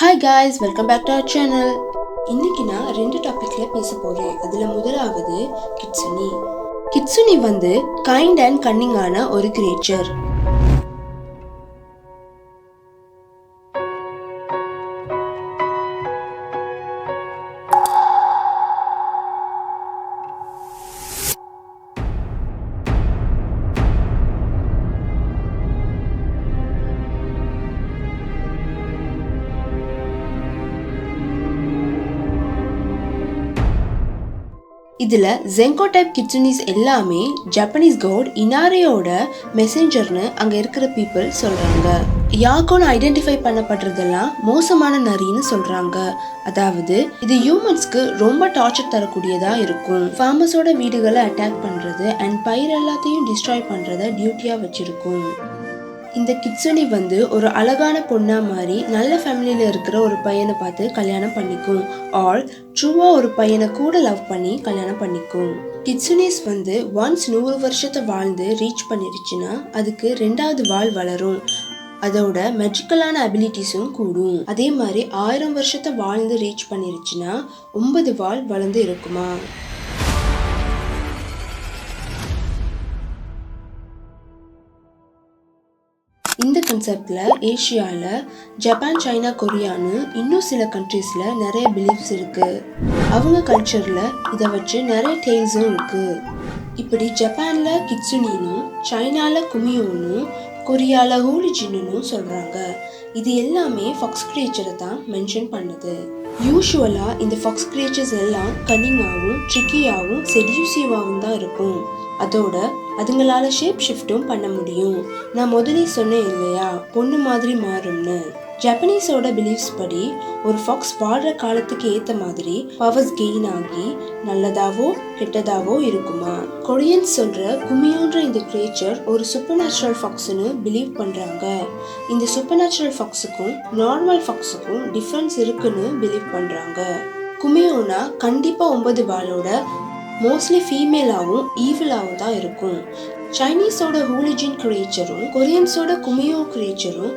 Hi guys welcome back to our channel இன்றைக்கி நான் ரெண்டு டாப்பிக்கில் பேச போகிறேன் அதுல முதலாவது கிட்சுனி கிட்சுனி வந்து கைண்ட் அண்ட் கன்னிங்கான ஒரு கிரியேச்சர் இதில் ஜெங்கோ டைப் கிட்சுனிஸ் எல்லாமே ஜப்பனீஸ் கவுட் இனாரையோட மெசேஞ்சர்னு அங்கே இருக்கிற பீப்புள் சொல்கிறாங்க யாக்கோன்னு ஐடென்டிஃபை பண்ணப்படுறதெல்லாம் மோசமான நரின்னு சொல்கிறாங்க அதாவது இது ஹியூமன்ஸ்க்கு ரொம்ப டார்ச்சர் தரக்கூடியதாக இருக்கும். ஃபார்மஸோட வீடுகளை அட்டாக் பண்ணுறது அண்ட் பயிர் எல்லாத்தையும் டிஸ்ட்ராய் பண்ணுறத டியூட்டியாக வச்சுருக்கும். இந்த கிட்சனி வந்து ஒரு அழகான பொண்ணா மாதிரி நல்ல ஃபேமிலியில இருக்கிற ஒரு பையனை பார்த்து கல்யாணம் பண்ணிக்கும். ஆல் ட்ரூவா ஒரு பையனை கூட லவ் பண்ணி கல்யாணம் பண்ணிக்கும். கிட்சுனிஸ் வந்து ஒன்ஸ் நூறு வருஷத்தை வாழ்ந்து ரீச் பண்ணிருச்சுன்னா அதுக்கு ரெண்டாவது வாழ் வளரும். அதோட மெஜிக்கலான அபிலிட்டிஸும் கூடும். அதே மாதிரி ஆயிரம் வருஷத்தை வாழ்ந்து ரீச் பண்ணிருச்சுன்னா ஒன்பது வாழ் வளர்ந்து இருக்குமா? கன்செப்டில் ஏஷியாவில் ஜப்பான் சைனா கொரியான்னு இன்னும் சில கண்ட்ரீஸில் நிறைய பிலீஃப்ஸ் இருக்குது அவங்க கல்ச்சரில் இதை வச்சு நிறைய டெய்ல்ஸும் இருக்குது இப்படி ஜப்பானில் கிட்சுனினும் சைனாவில் குமியோனும் கொரியாவில் ஹூலிஜின்னு சொல்கிறாங்க இது எல்லாமே ஃபாக்ஸ் கிரியேச்சரை தான் மென்ஷன் பண்ணுது. யூஷுவலாக இந்த ஃபாக்ஸ் கிரியேச்சர்ஸ் எல்லாம் கன்னிங்காகவும் ட்ரிக்கியாகவும் செடியூசிவாகவும் தான் இருக்கும். அதோட அதுங்களால ஷேப் ஷிஃப்ட்டும் பண்ண முடியும். நான் முதலே சொன்னேன் இல்லையா? பொண்ணு மாதிரி மாறும்னு. ஜப்பனீஸோட பிலீஃப்ஸ் படி ஒரு ஃபாக்ஸ் வாழ்கிற காலத்துக்கு ஏற்ற மாதிரி பவர்ஸ் கெயின் ஆகி நல்லதாவோ கெட்டதாவோ இருக்குமா? கொரியன்ஸ் சொல்கிற குமியோன்ற இந்த கிரியேச்சர் ஒரு சூப்பர் நேச்சுரல் ஃபாக்ஸ்னு பிலீவ் பண்றாங்க. இந்த சூப்பர் நேச்சுரல் ஃபாக்ஸுக்கும் நார்மல் ஃபாக்ஸுக்கும் டிஃப்ரென்ஸ் இருக்குன்னு பிலீவ் பண்றாங்க. குமியோனா கண்டிப்பாக ஒன்பது வாளோட மோஸ்ட்லி ஃபீமேலாகவும் ஈவிலாகவும் தான் இருக்கும். சைனீஸோட ஹூலிஜின் கிரியேச்சரும் கொரியன்ஸோட குமியோ கிரியேச்சரும்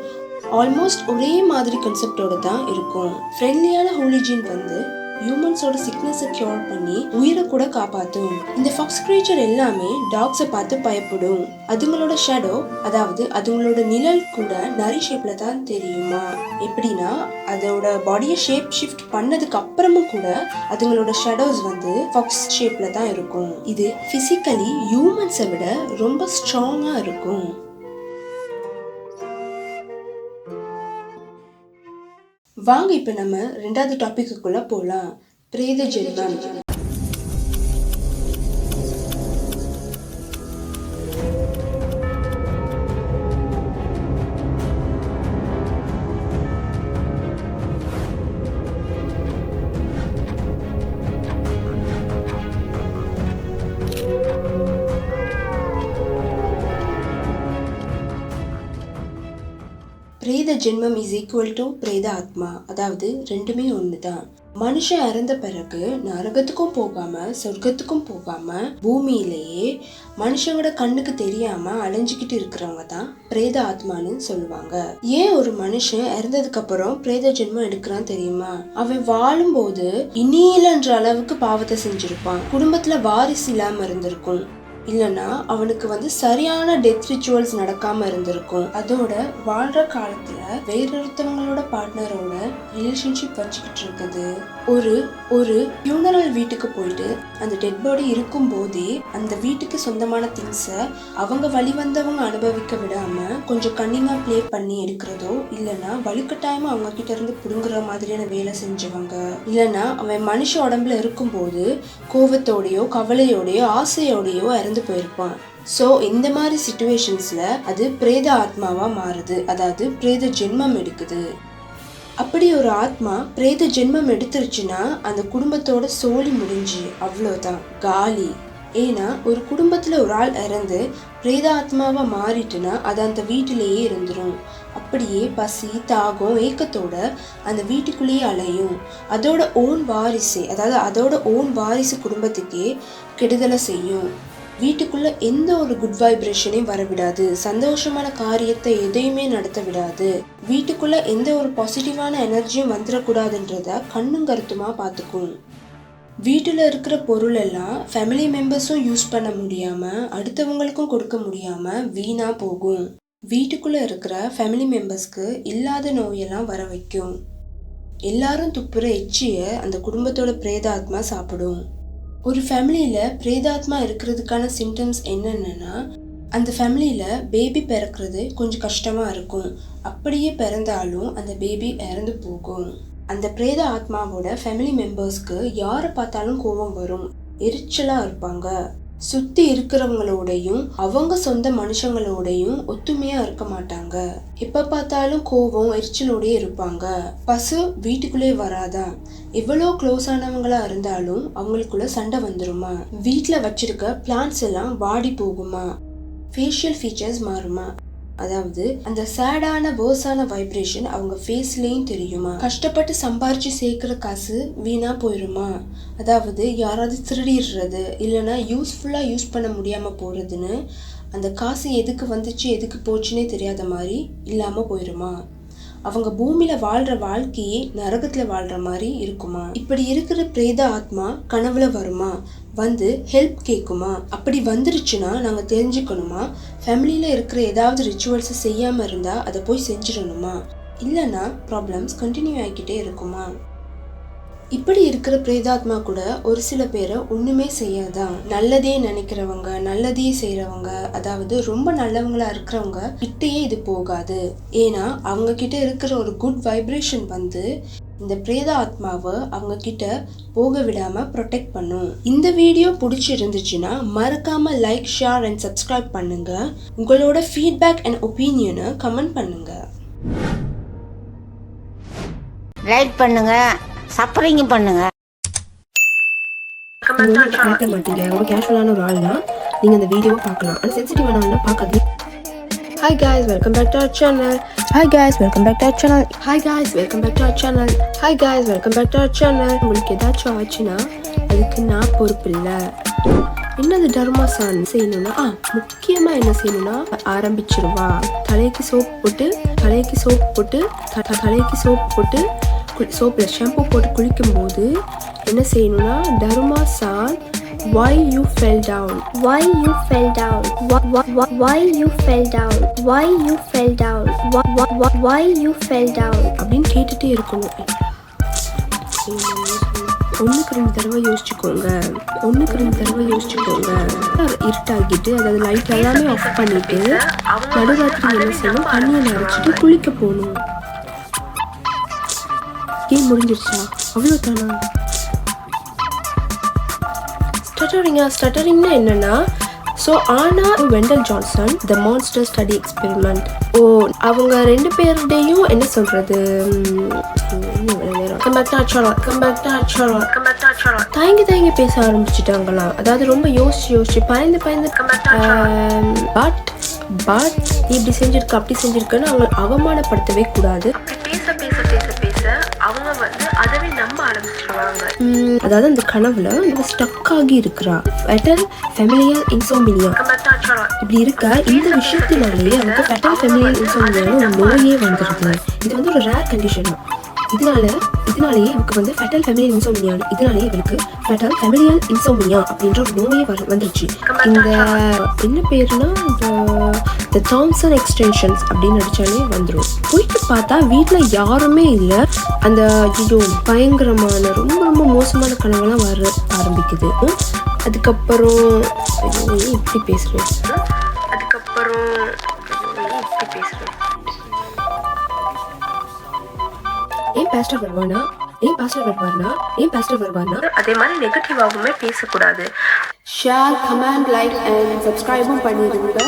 ஆல்மோஸ்ட் ஒரே மாதிரி கன்செப்டோட தான் இருக்கும். ஃப்ரெண்ட்லியான ஹூலிஜின் வந்து ஹியூமன்ஸோட சிக்னஸை கியூர் பண்ணி உயிரை கூட காப்பாற்றும் இந்த ஃபாக்ஸ் கிரியேச்சர் எல்லாமே டாக்ஸை பார்த்து பயப்படும். அதுங்களோட ஷேடோ அதாவது அதுங்களோட நிழல் கூட நரி ஷேப்ல தான் தெரியுமா? எப்படின்னா அதோட பாடியை ஷேப் ஷிஃப்ட் பண்ணதுக்கு அப்புறமும் கூட அதுங்களோட ஷேடோஸ் வந்து ஃபாக்ஸ் ஷேப்ல தான் இருக்கும். இது பிசிக்கலி ஹியூமன்ஸை விட ரொம்ப ஸ்ட்ராங்கா இருக்கும். வாங்க இப்போ நம்ம ரெண்டாவது டாப்பிக்குள்ளே போகலாம் பிரேத ஜென்மம். ஜென்மம் இஸ் ஈக்குவல் டு பிரேத ஆத்மா. அதாவது ரெண்டுமே ஒன்று தான் மனுஷன் இறந்த பிறகு நரகத்துக்கும் போகாம சொர்க்கத்துக்கும் போகாம பூமியிலேயே மனுஷங்களோட கண்ணுக்கு தெரியாம அலைஞ்சுக்கிட்டு இருக்கிறவங்க தான் பிரேத ஆத்மான்னு சொல்லுவாங்க. ஏன் ஒரு மனுஷன் இறந்ததுக்கு அப்புறம் பிரேத ஜென்மம் எடுக்கிறான் தெரியுமா? அவன் வாழும்போது இனியிலன்ற அளவுக்கு பாவத்தை செஞ்சிருப்பான். குடும்பத்துல வாரிசு இல்லாம இருந்திருக்கும். இல்லைன்னா அவனுக்கு வந்து சரியான டெத் ரிச்சுவல்ஸ் நடக்காம இருந்திருக்கும். அதோட வாழ்ற காலத்துல வேறொருத்தவங்களோட பார்ட்னரோட ரிலேஷன்ஷிப் வச்சுக்கிட்டு இருக்குது. ஒரு ஒரு ஃபியூனரல் வீட்டுக்கு போயிட்டு அந்த டெட் பாடி இருக்கும் போதே அந்த வீட்டுக்கு சொந்தமான திங்ஸை அவங்க வழி வந்தவங்க அனுபவிக்க விடாம கொஞ்சம் கன்னிங்கா ப்ளே பண்ணி எடுக்கிறதோ இல்லைனா வலுக்கட்டாயமா அவங்க கிட்ட இருந்து புடுங்குற மாதிரியான வேலை செஞ்சவங்க. இல்லைன்னா அவன் மனுஷ உடம்புல இருக்கும்போது கோபத்தோடையோ கவலையோடையோ ஆசையோடையோ ஆசையோடயோ இறந்து போயிருப்பான். ஸோ இந்த மாதிரி சுச்சுவேஷன்ஸில் அது பிரேத ஆத்மாவாக மாறுது. அதாவது பிரேத ஜென்மம் எடுக்குது. அப்படி ஒரு ஆத்மா பிரேத ஜென்மம் எடுத்துருச்சுன்னா அந்த குடும்பத்தோட சோழி முடிஞ்சு. அவ்வளோதான் காலி. ஏன்னா ஒரு குடும்பத்தில் ஒரு ஆள் இறந்து பிரேத ஆத்மாவாக மாறிட்டுனா அது அந்த வீட்டிலேயே இருந்துடும் அப்படியே பசி தாகம் ஏக்கத்தோட அந்த வீட்டுக்குள்ளேயே அலையும். அதோட ஓன் வாரிசு அதாவது அதோட ஓன் வாரிசு குடும்பத்துக்கே கெடுதலை செய்யும். வீட்டுக்குள்ள எந்த ஒரு குட் வைப்ரேஷனையும் வரவிடாது. சந்தோஷமான காரியத்தை எதையுமே நடத்த விடாது. வீட்டுக்குள்ள எந்த ஒரு பாசிட்டிவான எனர்ஜியும் வந்துடக்கூடாதுன்றத கண்ணும் கருத்துமா பார்த்துக்கும் வீட்டில் இருக்கிற பொருள் எல்லாம் ஃபேமிலி மெம்பர்ஸும் யூஸ் பண்ண முடியாமல் அடுத்தவங்களுக்கும் கொடுக்க முடியாமல் வீணாக போகும். வீட்டுக்குள்ளே இருக்கிற ஃபேமிலி மெம்பர்ஸ்க்கு இல்லாத நோயெல்லாம் வர வைக்கும். எல்லாரும் துப்புற எச்சியை அந்த குடும்பத்தோட பிரேதாத்மா சாப்பிடும். ஒரு ஃபேமிலியில் பிரேதாத்மா இருக்கிறதுக்கான சிம்டம்ஸ் என்னென்னா அந்த ஃபேமிலியில் பேபி பிறக்கிறது கொஞ்சம் கஷ்டமாக இருக்கும். அப்படியே பிறந்தாலும் அந்த பேபி இறந்து போகும். அந்த பிரேத ஆத்மாவோட ஃபேமிலி மெம்பர்ஸ்க்கு யாரை பார்த்தாலும் கோபம் வரும். எரிச்சலாக இருப்பாங்க. சுத்தி இருக்கிறவங்களோடையும் அவங்க சொந்த மனுஷங்களோடையும் ஒத்துமையா இருக்க மாட்டாங்க. எப்ப பார்த்தாலும் கோபம் எரிச்சலோடயே இருப்பாங்க. பசு வீட்டுக்குள்ளே வராதா? எவ்வளோ க்ளோஸ் ஆனவங்களா இருந்தாலும் அவங்களுக்குள்ள சண்டை வந்துருமா? வீட்டில் வச்சிருக்க பிளான்ஸ் எல்லாம் வாடி போகுமா? ஃபேஷியல் ஃபீச்சர்ஸ் மாறுமா? அதாவது அந்த சேடான வேர்ஸான வைப்ரேஷன் அவங்க ஃபேஸ்லேயும் தெரியுமா? கஷ்டப்பட்டு சம்பாரிச்சு சேர்க்குற காசு வீணா போயிருமா? அதாவது யாராவது திருடிடுறது இல்லைன்னா யூஸ்ஃபுல்லாக யூஸ் பண்ண முடியாமல் போகிறதுன்னு அந்த காசு எதுக்கு வந்துச்சு எதுக்கு போச்சுன்னே தெரியாத மாதிரி இல்லாமல் போயிருமா? அவங்க பூமியில வாழ்ற வாழ்க்கையே நரகத்துல வாழ்ற மாதிரி இருக்குமா? இப்படி இருக்கிற பிரேத ஆத்மா கனவுல வருமா? வந்து ஹெல்ப் கேட்குமா அப்படி வந்துருச்சுன்னா நாங்கள் தெரிஞ்சுக்கணுமா? ஃபேமிலியில் இருக்கிற ஏதாவது ரிச்சுவல்ஸை செய்யாமல் இருந்தால் அதை போய் செஞ்சிடணுமா? இல்லைன்னா ப்ராப்ளம்ஸ் கண்டினியூ ஆகிக்கிட்டே இருக்குமா? இப்படி இருக்கிற பிரேதாத்மா கூட ஒரு சில பேரை ஒன்றுமே செய்யாதான் நல்லதே நினைக்கிறவங்க நல்லதே செய்கிறவங்க அதாவது ரொம்ப நல்லவங்களா இருக்கிறவங்க கிட்டேயே இது போகாது. ஏன்னா அவங்க கிட்ட இருக்கிற ஒரு குட் வைப்ரேஷன் வந்து இந்த பிரேத ஆத்மாவை அவங்க கிட்ட போக விடாம ப்ரொடெக்ட் பண்ணும். இந்த வீடியோ பிடிச்சிருந்துச்சுன்னா மறக்காம லைக் ஷேர் அண்ட் சப்ஸ்கிரைப் பண்ணுங்க. உங்களோட ஃபீட்பேக் அண்ட் ஒப்பீனியனை கமெண்ட் பண்ணுங்க. லைக் பண்ணுங்க. சப்பரிங்க பண்ணுங்க. மாட்டீங்க. ரொம்ப கேஷுவலான ஒரு ஆள்னா நீங்க அந்த வீடியோவை பார்க்கலாம். ஆனால் சென்சிட்டிவான ஆள்னா பார்க்காது. Hi guys welcome back to our channel hi guys welcome back to our channel hi guys welcome back to our channel hi guys welcome back to our channel உங்களுக்கு ஏதாச்சும் ஆச்சுன்னா அதுக்கு நான் பொறுப்பு இல்லை. என்னது தர்மாசான் செய்யணும்னா? ஆ முக்கியமாக என்ன செய்யணும்னா ஆரம்பிச்சிருவா. தலைக்கு சோப் போட்டு தலைக்கு சோப் போட்டு தலைக்கு சோப் போட்டு சோப்பில் ஷாம்பு போட்டு குளிக்கும்போது என்ன செய்யணும்னா தர்மாசான் why you fell down Why you fell down? Why, you fell down? Why you fell down? Why, you fell down? அப்படின்னு கேட்டுட்டே இருக்கணும் ஒன்றுக்கு ரெண்டு தடவை யோசிச்சுக்கோங்க ஒன்றுக்கு ரெண்டு தடவை யோசிச்சுக்கோங்க இருட்டாக்கிட்டு அதாவது லைட் எல்லாமே ஆஃப் பண்ணிட்டு நடுராத்திரி என்ன செய்யணும் தண்ணியை நிறச்சிட்டு குளிக்க போகணும் கேம் முடிஞ்சிருச்சா அவ்வளோ தானா ஸ்டட்டரிங்கா ஸ்டட்டரிங்னா என்னன்னா ஸோ ஆனா Wendell Johnson the monster study experiment oh அவங்க ரெண்டு பேருடையும் என்ன சொல்றது தயங்கி தயங்கி பேச ஆரம்பிச்சிட்டாங்களாம் அதாவது ரொம்ப யோசிச்சு யோசிச்சு பயந்து பயந்து பட் பட் நீ இப்படி செஞ்சிருக்க அப்படி செஞ்சிருக்கன்னு அவங்க அவமானப்படுத்தவே கூடாது. பேச ஆரம்பிச்சிருவாங்க அதாவது அந்த கனவுல இவ ஸ்டக் ஆகி இருக்கிறா. ஃபெட்டல் ஃபெமிலியல் இன்சோமினியா இப்படி இருக்க? இந்த விஷயத்தினாலேயே அவருக்கு ஃபெட்டல் ஃபெமிலியல் இன்சோமினியான ஒரு நோயே வந்துருது. இது வந்து ஒரு ரேர் கண்டிஷனா இதனால இதனாலேயே இவருக்கு வந்து ஃபெட்டல் ஃபெமிலியல் இன்சோமினியா இதனாலேயே இவருக்கு ஃபெட்டல் ஃபெமிலியல் இன்சோமினியா அப்படின்ற ஒரு நோயே வர வந்துருச்சு. இந்த என்ன பேருனா இந்த த தாம்சன் எக்ஸ்டென்ஷன்ஸ் அப்படின்னு நடிச்சாலே வந்துடும் போயிட்டு பார்த்தா வீட்டில் யாருமே இல்லை. அந்த ஐயோ பயங்கரமான ரொம்ப ரொம்ப மோசமான கனவுலாம் வர ஆரம்பிக்குது. அதுக்கப்புறம் இப்படி பேசுகிறேன் அதுக்கப்புறம் இப்படி பேசுகிறேன் பாஸ்டர் வருவானா? ஏன் பாஸ்டர் வருவார்னா ஏன் பாஸ்டர் வருவார்னா அதே மாதிரி நெகட்டிவாகவுமே பேசக்கூடாது. ஷேர் கமெண்ட் லைக் அண்ட் சப்ஸ்கிரைபும் பண்ணிடுங்க.